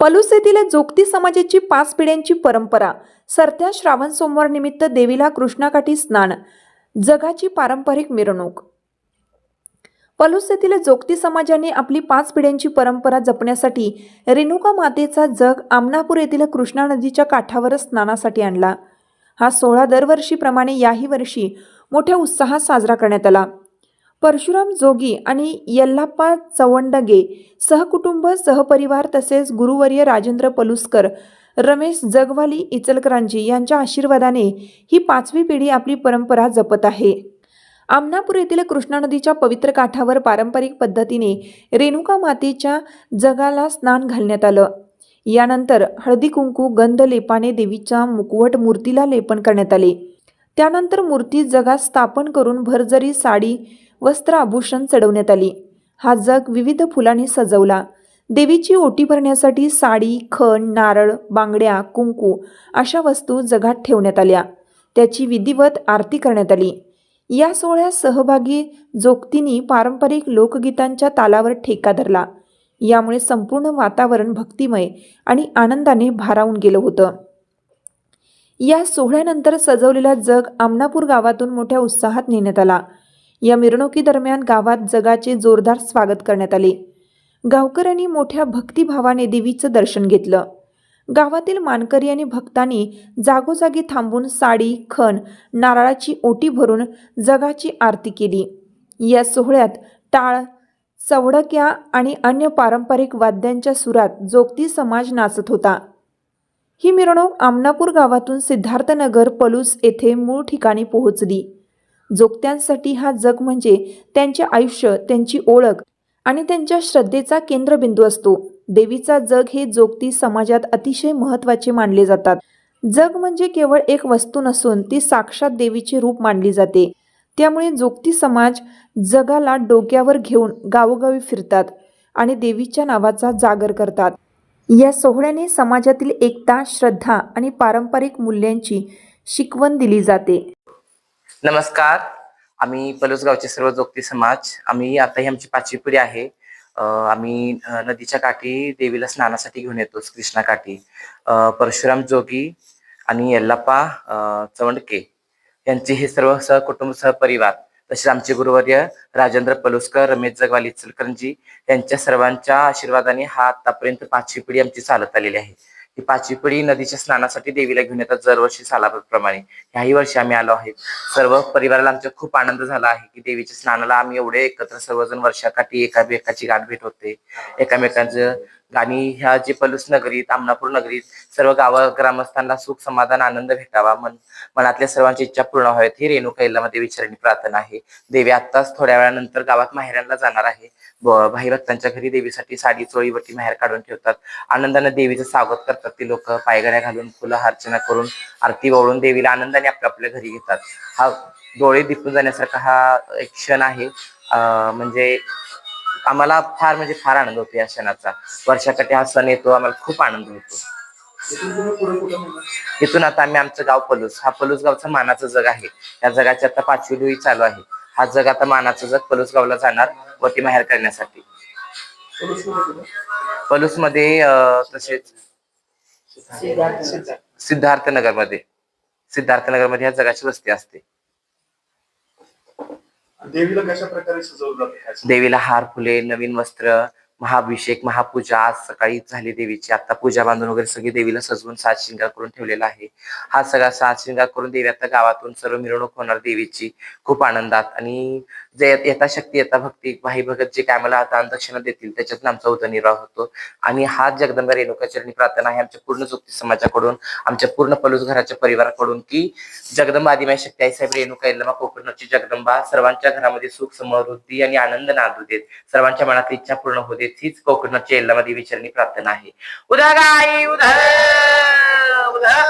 पलूस येथील जोगती समाजाची पाच पिढ्यांची परंपरा. सरत्या श्रावण सोमवार निमित्त देवीला कृष्णाकाठी स्नान. जगाची पारंपरिक मिरवणूक. पलूस येथील जोगती समाजाने आपली पाच पिढ्यांची परंपरा जपण्यासाठी रेणुका मातेचा जग आमनापूर येथील कृष्णा नदीच्या काठावर स्नानासाठी आणला. हा सोहळा दरवर्षीप्रमाणे याही वर्षी मोठ्या उत्साहात साजरा करण्यात आला. परशुराम जोगी आणि यल्लाप्पा चवंडगे सहकुटुंब सहपरिवार तसेच गुरुवर्य राजेंद्र पलुस्कर रमेश जगवाली इचलकरांजी यांच्या आशीर्वादाने ही पाचवी पिढी आपली परंपरा जपत आहे. आमनापूर येथील कृष्णा नदीच्या पवित्र काठावर पारंपरिक पद्धतीने रेणुका मातेच्या जगाला स्नान घालण्यात आलं. यानंतर हळदी कुंकू गंध लेपाने देवीच्या मुकवट मूर्तीला लेपन करण्यात आले. त्यानंतर मूर्ती जगात स्थापन करून भरजरी साडी वस्त्र आभूषण चढवण्यात आली. हा जग विविध फुलांनी सजवला. देवीची ओटी भरण्यासाठी साडी खण नारळ बांगड्या कुंकू अशा वस्तू जगात ठेवण्यात आल्या. त्याची विधिवत आरती करण्यात आली. या सोहळ्यात सहभागी जोगतींनी पारंपरिक लोकगीतांच्या तालावर ठेका धरला. यामुळे संपूर्ण वातावरण भक्तिमय आणि आनंदाने भारावून गेलं होतं. या सोहळ्यानंतर सजवलेला जग आमनापूर गावातून मोठ्या उत्साहात नेण्यात आला. या मिरवणुकीदरम्यान गावात जगाचे जोरदार स्वागत करण्यात आले. गावकऱ्यांनी मोठ्या भक्तिभावाने देवीचं दर्शन घेतलं. गावातील मानकरी आणि भक्तांनी जागोजागी थांबून साडी खण नारळाची ओटी भरून जगाची आरती केली. या सोहळ्यात टाळ चवडक्या आणि अन्य पारंपरिक वाद्यांच्या सुरात जोगती समाज नाचत होता. ही मिरवणूक आमनापूर गावातून सिद्धार्थनगर पलूस येथे मूळ ठिकाणी पोहोचली. जोगत्यांसाठी हा जग म्हणजे त्यांचे आयुष्य त्यांची ओळख आणि त्यांच्या श्रद्धेचा केंद्रबिंदू असतो. देवीचा जग हे जोगती समाजात अतिशय महत्त्वाचे मानले जातात. जग म्हणजे केवळ एक वस्तू नसून ती साक्षात देवीचे रूप मानली जाते. त्यामुळे जोगती समाज जगाला डोक्यावर घेऊन गावोगावी फिरतात आणि देवीच्या नावाचा जागर करतात. या सोहळ्याने समाजातील एकता श्रद्धा आणि पारंपरिक मूल्यांची शिकवण दिली जाते. नमस्कार. आम्ही पलुसगावचे सर्व जोगती समाज आम्ही आता ही आमची पाचवी पिढी आहे. आम्ही नदीच्या काठी देवीला स्नानासाठी घेऊन येतो कृष्णा काठी. परशुराम जोगी आणि यल्लाप्पा चवंडके यांचे हे सर्व सहकुटुंब सहपरिवार तसेच आमचे गुरुवर्य राजेंद्र पलुसकर रमेश जगवाली इचलकरंजी यांच्या सर्वांच्या आशीर्वादाने हा आतापर्यंत पाचवी पिढी आमची चालत आलेली आहे. ही पाचवी पिढी नदीच्या स्नानासाठी देवीला घेऊन येतात दरवर्षी सालाप्रमाणे. ह्याही वर्षी आम्ही आलो आहे. सर्व परिवाराला आमच्या खूप आनंद झाला आहे की देवीच्या स्नानाला आम्ही एवढे एकत्र सर्वजण वर्षाकाठी एकामेकाची गाठ भेट होते. एकामेकांचं आणि ह्या जे पलूस नगरीत आमनापूर नगरीत सर्व गाव ग्रामस्थांना सुख समाधान आनंद भेटावा मन मनातल्या सर्वांची इच्छा पूर्ण व्हावीत ही रेणुका इल्लामध्ये विचारणी प्रार्थना आहे. देवी आत्ताच थोड्या वेळानंतर गावात माहेरांना जाणार आहे. ब- भाई भक्तांच्या घरी देवीसाठी साडी चोळी वटी माहेर काढून ठेवतात. आनंदाने देवीचं स्वागत करतात ती लोक. पायघड्या घालून फुलं अर्चना करून आरती ओळून देवीला आनंदाने आपल्या आपल्या घरी घेतात. हा डोळे दिपून जाण्यासारखा हा एक क्षण आहे. म्हणजे आम्हाला फार म्हणजे फार आनंद होतो या क्षणाचा. वर्षाकाठी हा सण येतो आम्हाला खूप आनंद होतो. इथून आता आम्ही आमचं गाव पलूस. हा पलूस गावचा मानाचं जग आहे. या जगाची आता पाचवी डोळी चालू आहे. हा जग आता मानाचं जग पलूस गावला जाणार वटी माहेर करण्यासाठी. पलूसमध्ये तसेच सिद्धार्थनगरमध्ये सिद्धार्थनगरमध्ये ह्या जगाची वस्ती असते. देवीला कशा प्रकारे सजवलं? देवीला हार फुले नवीन वस्त्र महाभिषेक महापूजा आज सकाळी झाली देवीची. आता पूजा बांधून वगैरे सगळी देवीला सजवून सात शिंगार करून ठेवलेला आहे. हा सगळा सात शिंगार करून देवी आता गावातून सर्व मिरवणूक होणार देवीची. खूप आनंदात. आणि जे यथाशक्ती यथा भक्ती भाई भगत जे काय मला आता दक्षिणा देतील त्याच्यातून आमचा उदरनिर्वाह होतो. आणि हा जगदंबा रेणुका चरणी प्रार्थना आहे आमच्या पूर्ण जोगती समाजाकडून आमच्या पूर्ण पलूस घराच्या परिवाराकडून की जगदंबा आदिमाय शक्ती आई साहेब रेणुका इल्लमा कोकणची जगदंबा सर्वांच्या घरामध्ये सुख समृद्धी आणि आनंद नांदू देत सर्वांच्या मनात इच्छा पूर्ण होते देत हीच कोकणची यल्लमा प्राप्त नाही प्रार्थना आहे. उदा गाई उदा उदा.